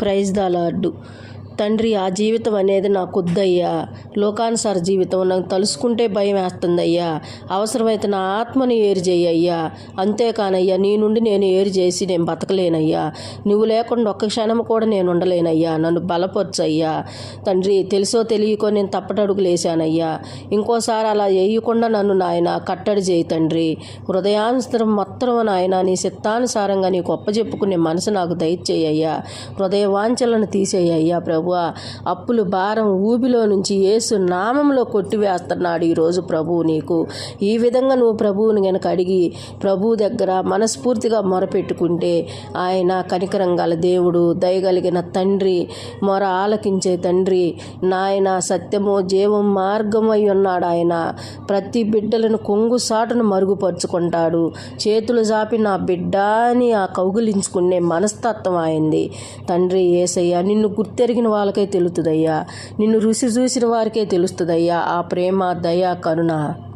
Praise the lord తండ్రి ఆ జీవితం అనేది నాకు వద్దయ్యా. లోకానుసార జీవితం నాకు తలుసుకుంటే భయం వేస్తుందయ్యా. అవసరమైతే నా ఆత్మని ఏరు చేయ్యా అంతేకానయ్యా నీ నుండి నేను ఏరు చేసి నేను బతకలేనయ్యా. నువ్వు లేకుండా ఒక్క క్షణం కూడా నేను ఉండలేనయ్యా. నన్ను బలపరచయ్యా. తండ్రి తెలుసో తెలియకో నేను తప్పటడుగు లేశానయ్యా ఇంకోసారి అలా వేయకుండా నన్ను నాయన కట్టడి చేయి తండ్రి. హృదయానుసరం మొత్తం నాయన నీ చిత్తానుసారంగా నీకు ఒప్పజెప్పుకునే మనసు నాకు దయచేయ్యా హృదయ వాంఛలను తీసేయ్యా ప్రభు. అప్పులు భారం ఊబిలో నుంచి యేసు నామంలో కొట్టివేస్తున్నాడు ఈరోజు ప్రభువు నీకు. ఈ విధంగా నువ్వు ప్రభువుని గనక అడిగి ప్రభు దగ్గర మనస్ఫూర్తిగా మొరపెట్టుకుంటే ఆయన కనికరం గల దేవుడు దయగలిగిన తండ్రి మొర ఆలకించే తండ్రి నాయన సత్యము జీవం మార్గమై ఉన్నాడు ఆయన. ప్రతి బిడ్డలను కొంగు సాటును మరుగుపరుచుకుంటాడు. చేతులు జాపి నా బిడ్డ అని ఆ కౌగులించుకునే మనస్తత్వం అయింది తండ్రి ఏసయ్య నిన్ను గుర్తెరిగిన వాళ్ళకే తెలుస్తుందయ్యా నిన్ను రుచి చూసిన వారికే తెలుస్తుందయ్యా ఆ ప్రేమ దయ కరుణ.